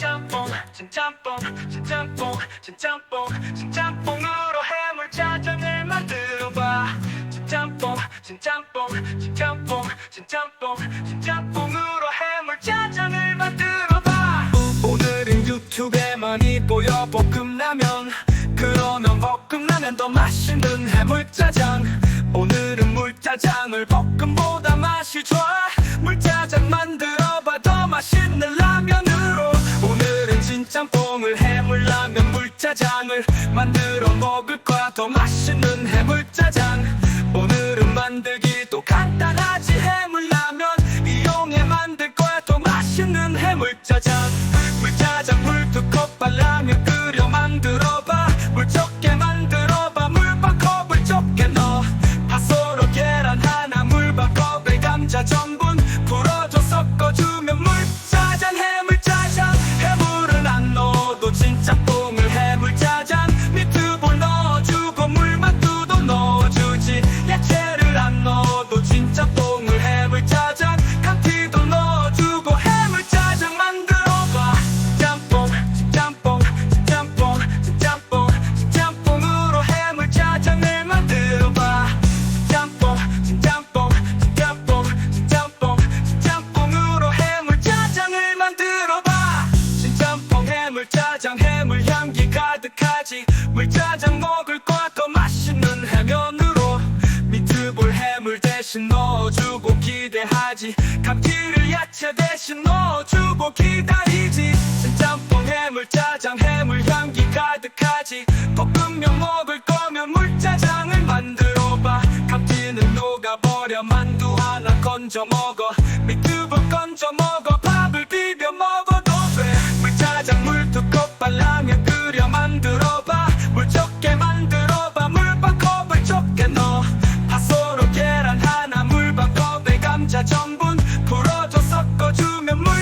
진짬뽕 진짬뽕 진짬뽕 진짬뽕 진짬뽕으로 해물짜장을 만들어봐. 진짬뽕 진짬뽕 진짬뽕 진짬뽕 진짬뽕으로 해물짜장을 만들어봐. 오늘은 유튜브에 많이 보여 볶음라면. 그러면 볶음라면 더 맛있는 해물짜장. 오늘은 물짜장을 볶음보다 맛이 좋아 짬뽕을 해물라면 물짜장을 만들어 먹을 거야. 더 맛있는 해물짜장. 오늘은 만들기도 간단하지 짜장 해물 향기 가득하지. 물짜장 먹을 거야 더 맛있는 해면으로. 미트볼 해물 대신 넣어주고 기대하지. 감튀를 야채 대신 넣어주고 기다리지. 진짬뽕 해물 짜장 해물 향기 가득하지. 볶음면 먹을 거면 물짜장을 만들어봐. 감튀는 녹아버려 만두 하나 건져 먹어 풀어줘 섞어주면 물